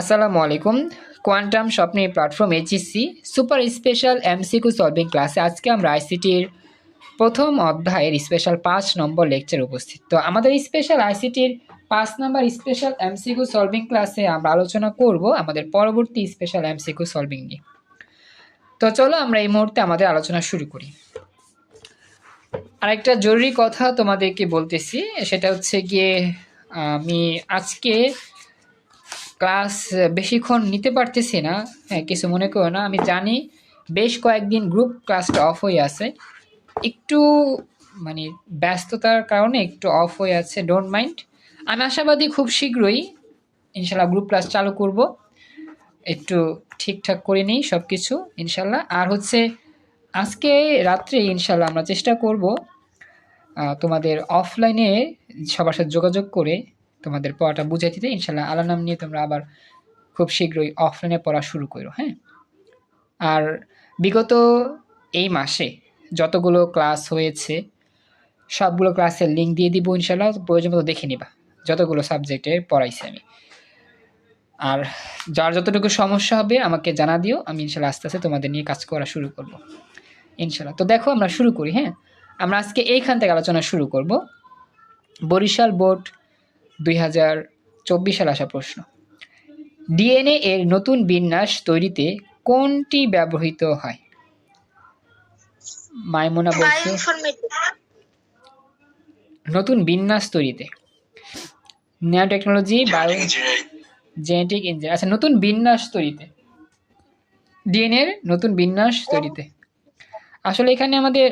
আসসালামু আলাইকুম কোয়ান্টাম স্বপ্নের platform HSC super special MCQ solving ক্লাসে আজকে আমরা আইসিটির প্রথম অধ্যায়ের স্পেশাল পাঁচ নম্বর লেকচার উপস্থিত। তো আমাদের স্পেশাল আইসিটির পাঁচ নম্বর স্পেশাল এমসিকিউ সলভিং ক্লাসে আমরা আলোচনা করব আমাদের পরবর্তী স্পেশাল এমসিকিউ সলভিং নিয়ে। তো চলো আমরা এই মুহূর্তে আমাদের আলোচনা শুরু করি। আরেকটা জরুরি কথা তোমাদেরকে বলতেছি, সেটা হচ্ছে গিয়ে আমি আজকে ক্লাস বেশিক্ষণ নিতে পারতেছি না। হ্যাঁ কিছু মনে করো না, আমি জানি বেশ কয়েকদিন গ্রুপ ক্লাসটা অফ হয়ে আছে। একটু মানে ব্যস্ততার কারণে একটু অফ হয়ে আছে ডোন্ট মাইন্ড আমি আশাবাদী খুব শীঘ্রই ইনশাল্লাহ গ্রুপ ক্লাস চালু করব। একটু ঠিকঠাক করে নিই সব কিছু ইনশাল্লাহ। আর হচ্ছে, আজকে রাত্রে ইনশাল্লাহ আমরা চেষ্টা করব তোমাদের অফলাইনে সবার সাথে যোগাযোগ করে তোমাদের পড়াটা বুঝাই দিতে, ইনশাল্লাহ আল্লাহ নাম নিয়ে তোমরা আবার খুব শীঘ্রই অফলাইনে পড়া শুরু করো হ্যাঁ? আর বিগত এই মাসে যতগুলো ক্লাস হয়েছে, সবগুলো ক্লাসের লিঙ্ক দিয়ে দিব ইনশাল্লাহ, প্রয়োজন মতো দেখে নিবা, যতগুলো সাবজেক্টের পড়াইছি আমি। আর যার যতটুকু সমস্যা হবে আমাকে জানা দিও, আমি ইনশাল্লাহ আস্তে আস্তে তোমাদের নিয়ে কাজ করা শুরু করব, ইনশাল্লাহ। তো দেখো আমরা শুরু করি হ্যাঁ? আমরা আজকে এইখান থেকে আলোচনা শুরু করব। বরিশাল বোর্ড দুই হাজার চব্বিশ সালে আসা প্রশ্ন। ডিএনএ এর নতুন বিন্যাস তৈরিতে কোনটি ব্যবহৃত হয়? মাইমোনা বলছে নতুন বিন্যাস তৈরিতে। Nano technology bio genetic engineer আচ্ছা নতুন বিন্যাস তৈরিতে। ডিএনএর নতুন বিন্যাস তৈরিতে। আসলে এখানে আমাদের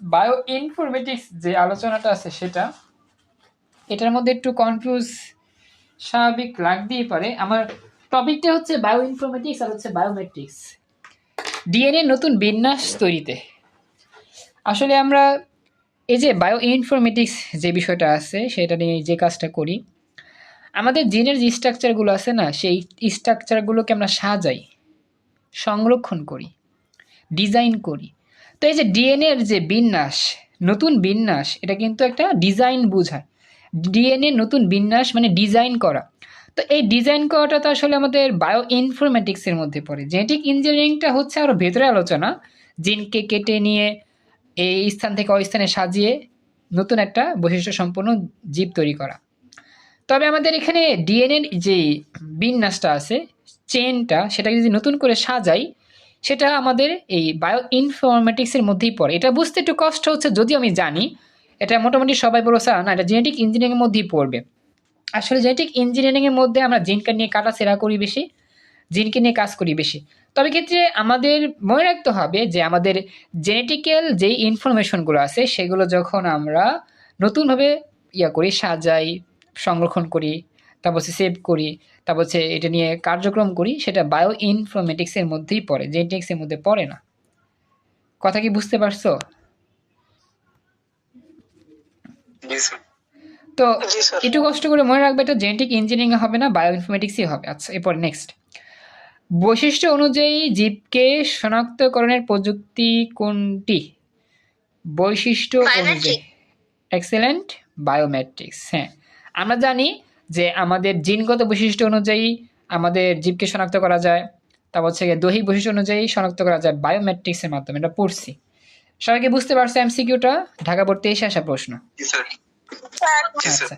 বায়ো ইনফরমেটিক্স যে আলোচনাটা আছে সেটা এটার মধ্যে একটু কনফিউজ স্বাভাবিক লাগতেই পারে। আমার টপিকটা হচ্ছে বায়ো ইনফরমেটিক্স আর হচ্ছে বায়োমেট্রিক্স ডিএনএ নতুন বিন্যাস তৈরিতে। আসলে আমরা এই যে বায়ো ইনফরমেটিক্স যে বিষয়টা আছে, সেটা নিয়ে যে কাজটা করি, আমাদের জিনের যে স্ট্রাকচারগুলো আছে না, সেই স্ট্রাকচারগুলোকে আমরা সাজাই, সংরক্ষণ করি ডিজাইন করি। তো এই যে ডিএনএর যে বিন্যাস, নতুন বিন্যাস, এটা কিন্তু একটা ডিজাইন বোঝায়। ডিএনএ নতুন বিন্যাস মানে ডিজাইন করা। তো এই ডিজাইন করাটা তো আসলে আমাদের বায়ো ইনফরমেটিক্সের মধ্যে পড়ে। জেনেটিক ইঞ্জিনিয়ারিংটা হচ্ছে আরও ভেতরে আলোচনা। জিনকে কেটে নিয়ে, এই স্থান থেকে ওই স্থানে সাজিয়ে নতুন একটা বৈশিষ্ট্য সম্পন্ন জীব তৈরি করা। তবে আমাদের এখানে ডিএনএর যে বিন্যাসটা আছে চেনটা সেটাকে যদি নতুন করে সাজাই, সেটা আমাদের এই বায়ো ইনফরমেটিক্সের মধ্যেই পড়ে। এটা বুঝতে একটু কষ্ট হচ্ছে, যদিও আমি জানি এটা মোটামুটি সবাই বলো স্যার না, এটা জেনেটিক ইঞ্জিনিয়ারিংয়ের মধ্যেই পড়বে। আসলে জেনেটিক ইঞ্জিনিয়ারিংয়ের মধ্যে আমরা জিনকে নিয়ে কাটাছেড়া করি বেশি জিনকে নিয়ে কাজ করি বেশি। তবে ক্ষেত্রে আমাদের মনে রাখতে হবে যে আমাদের জেনেটিক্যাল যেই ইনফরমেশনগুলো আছে, সেগুলো যখন আমরা নতুনভাবে ইয়া করি, সাজাই, সংরক্ষণ করি, তারপর হচ্ছে সেভ করি, তারপর হচ্ছে এটা নিয়ে কার্যক্রম করি, সেটা বায়ো ইনফরমেটিক্সের মধ্যেই পড়ে জেনেটিক্সের মধ্যে পড়ে না। কথা কি বুঝতে পারছ জি স্যার তো একটু কষ্ট করে মনে রাখবে এটা জেনেটিক ইঞ্জিনিয়ারিং হবে না বায়ো ইনফরমেটিক্সই হবে। আচ্ছা এরপর নেক্সট বৈশিষ্ট্য অনুযায়ী জীবকে শনাক্তকরণের প্রযুক্তি কোনটি? বৈশিষ্ট্য অনুযায়ী। এক্সেলেন্ট বায়োমেট্রিক্স হ্যাঁ। আমরা জানি যে আমাদের জিনগত বৈশিষ্ট্য অনুযায়ী আমাদের জীবকে শনাক্ত করা যায় তারপর হচ্ছে দৈহিক বৈশিষ্ট্য অনুযায়ী শনাক্ত করা যায় বায়োমেট্রিক্সের মাধ্যমে এটা পড়ছি। সবাইকে বুঝতে পারছ এমসিকিউটা ঢাকা পড়তে এসে আসা প্রশ্ন। আচ্ছা।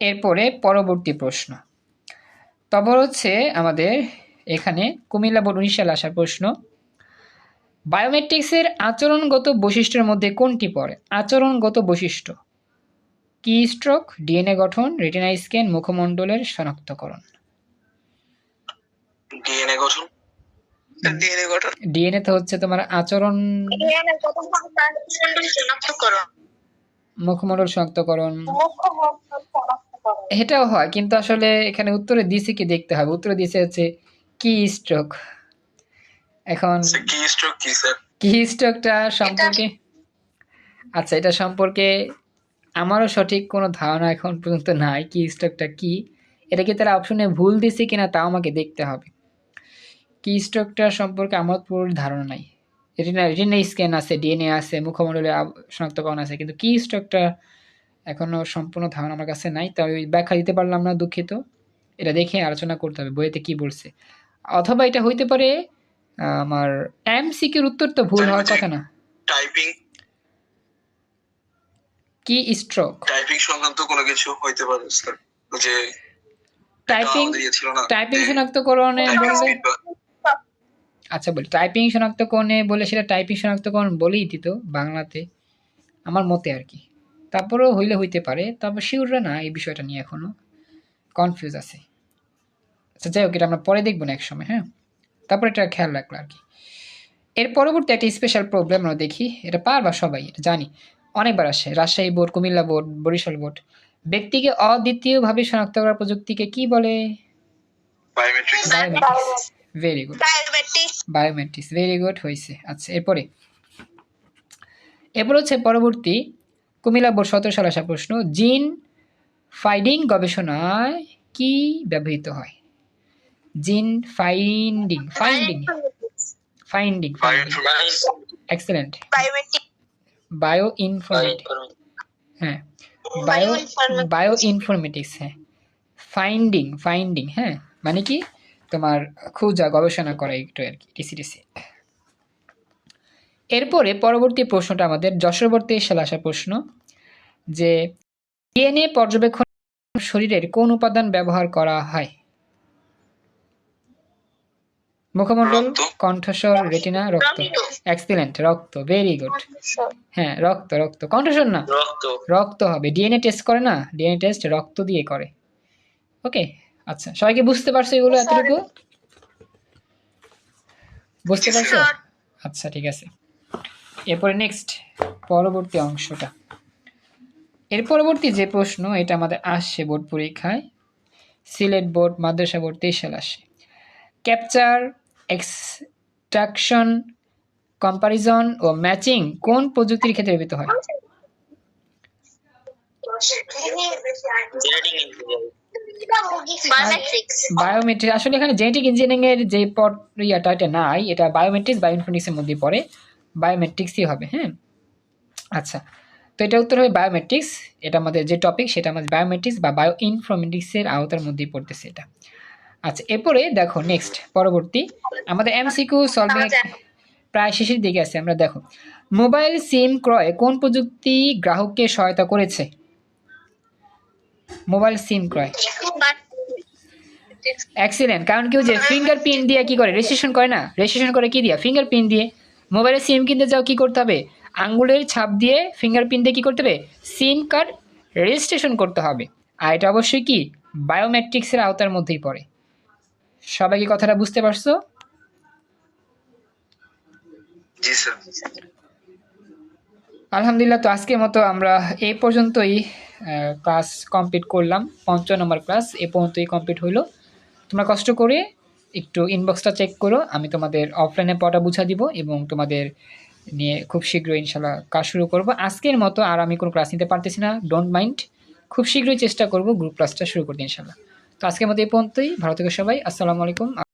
এরপরে পরবর্তী প্রশ্ন। তারপর হচ্ছে আমাদের এখানে কুমিল্লা বোর্ড উনিশ সালে আসা প্রশ্ন। বায়োমেট্রিক্সের আচরণগত বৈশিষ্ট্যের মধ্যে কোনটি পড়ে? আচরণগত বৈশিষ্ট্য। কি স্ট্রোক ডিএনএ গঠন রেটিনা স্ক্যান মুখমণ্ডলের শনাক্তকরণ। ডিএনএ গঠন। ডিএনএ গঠন। ডিএনএ তো হচ্ছে তোমার আচরণ মুখমণ্ডল এটাও হয় কিন্তু আসলে এখানে উত্তরে দিছে কি দেখতে হবে? উত্তরে দিছে হচ্ছে কি স্ট্রোক এখন কি স্ট্রোক কি স্যার কি স্ট্রোকটা সম্পর্কে আচ্ছা এটা সম্পর্কে আমারও সঠিক কোনো ধারণা এখন পর্যন্ত নাই কি স্ট্রোকটা কি। এটা কি তারা অপশনে ভুল দিছে কিনা তাও আমাকে দেখতে হবে। কি স্ট্রোকটা সম্পর্কে আমার পুরো ধারণা নাই। রেটিনা রেটিনা স্ক্যান আছে ডিএনএ আছে মুখমণ্ডলে শনাক্তকরণ আছে কিন্তু কি স্ট্রোকটা এখনও সম্পূর্ণ ধারণা আমার কাছে নাই তাই ওই ব্যাখ্যা দিতে পারলাম না দুঃখিত। এটা দেখে আলোচনা করতে হবে বইয়েতে কি বলছে। অথবা এটা হইতে পারে আমার এমসিকিউর উত্তর তো ভুল হওয়ার কথা না। টাইপিং কি স্ট্রোক টাইপিং সংক্রান্ত কোনো কিছু হইতে পারে স্যার যে টাইপিং টাইপিং শনাক্তকরণে টাইপিং বললে স্পিড বা আচ্ছা বলি। টাইপিং শনাক্তকরণে বলে সেটা টাইপিং শনাক্তকরণ বলেই দিত বাংলাতে আমার মতে আর কি। তারপরেও হইলে হইতে পারে তারপর শিওররা না এই বিষয়টা নিয়ে এখনও কনফিউজ আছে। আচ্ছা যাই হোক এটা আমরা পরে দেখব না এক সময় হ্যাঁ? তারপর এটা খেয়াল রাখল আর কি। এর পরবর্তী একটা স্পেশাল প্রবলেম আমরা দেখি এটা পারবা সবাই এটা জানি। অনেকবার আসে Rajshahi board Comilla board Barishal board. ব্যক্তিকে অদ্বিতীয়ভাবে শনাক্ত করার প্রযুক্তিকে কি বলে? Biometrics very good biometrics very good হয়েছে আচ্ছা এরপরে। এরপর হচ্ছে পরবর্তী। কুমিল্লা বোর্ড সতেরো সালে আসা প্রশ্ন জিন ফাইন্ডিং গবেষণায় কি ব্যবহৃত হয়? Gene finding finding. Finding excellent bio informatic হ্যাঁ। বায়ো বায়ো ইনফরমেটিক্স হ্যাঁ। ফাইন্ডিং ফাইন্ডিং হ্যাঁ। মানে কি? তোমার খোঁজা গবেষণা করা একটু আর কি টিসি টিসি। এরপরে পরবর্তী প্রশ্নটা আমাদের যশোরবর্তী সালে আসা প্রশ্ন যে ডিএনএ পর্যবেক্ষণ শরীরের কোন উপাদান ব্যবহার করা হয়? মুখমণ্ডল কণ্ঠস্বর রেটিনা রক্ত। এক্সিলেন্ট রক্ত ভেরি গুড হ্যাঁ রক্ত রক্ত। কণ্ঠস্বর না? রক্ত। রক্ত হবে। ডিএনএ টেস্ট করে না? ডিএনএ টেস্ট রক্ত দিয়ে করে। ওকে আচ্ছা সবাইকে বুঝতে পারছ এগুলো এতটুকু? বুঝতে পারছ? আচ্ছা ঠিক আছে। এরপরে নেক্সট পরবর্তী অংশটা। এর পরবর্তী যে প্রশ্ন এটা আমাদের আসছে বোর্ড পরীক্ষায়। সিলেট বোর্ড মাদ্রাসা বোর্ড তেইশ সাল আসে। ক্যাপচার এক্সট্রাকশন কম্পারিজন ও ম্যাচিং কোন প্রযুক্তির ক্ষেত্রে ব্যবহৃত হয়? বায়োমেট্রিক আসলে এখানে জেনেটিক ইঞ্জিনিয়ারিং এর যে পট ইয়াটা এটা নাই। এটা বায়োমেট্রিক্স বায়োইনফরমেটিক্সের মধ্যে পড়ে। বায়োমেট্রিক্সই হবে হ্যাঁ? আচ্ছা। তো এটা উত্তর হবে বায়োমেট্রিক্স এটা আমাদের যে টপিক সেটা আমাদের বায়োমেট্রিক্স বা বায়ো ইনফরমেটিক্সের আওতার মধ্যেই পড়তেছে এটা। আচ্ছা এরপরে দেখো নেক্সট পরবর্তী। আমাদের এমসিকিউ সলভিং প্রায় শেষের দিকে আছে। আমরা দেখো মোবাইল সিম ক্রয়ে কোন প্রযুক্তি গ্রাহককে সহায়তা করেছে? মোবাইল সিম ক্রয়। এক্সিলেন্ট কারণ কেউ যে ফিঙ্গারপ্রিন্ট দিয়ে কি করে? রেজিস্ট্রেশন করে না? রেজিস্ট্রেশন করে কি দিয়ে? ফিঙ্গারপ্রিন্ট দিয়ে। মোবাইলে সিম কিনতে যাও কি করতে হবে? আঙ্গুলের ছাপ দিয়ে ফিঙ্গারপ্রিন্ট দিয়ে কি করতে হবে? সিম কার্ড রেজিস্ট্রেশন করতে হবে। আর এটা অবশ্যই কি? বায়োমেট্রিক্সের আওতার মধ্যেই পড়ে। সবাই কি কথাটা বুঝতে পারছ? আলহামদুলিল্লাহ তো আজকের মতো আমরা এই পর্যন্তই। ক্লাস কমপ্লিট করলাম পঞ্চান্ন নম্বর ক্লাস এ পর্যন্তই কমপ্লিট হইল। তোমরা কষ্ট করে একটু ইনবক্সটা চেক করো, আমি তোমাদের অফলাইনে পড়া বুঝা দিব এবং তোমাদের নিয়ে খুব শীঘ্রই ইনশাল্লাহ কাজ শুরু করব। আজকের মতো আর আমি কোনো ক্লাস নিতে পারতেছি না ডোন্ট মাইন্ড খুব শীঘ্রই চেষ্টা করব গ্রুপ ক্লাসটা শুরু করতে ইনশাল্লাহ তো আজকের মতো এই পর্যন্তই, ভালো থেকে সবাই, আসসালামু আলাইকুম।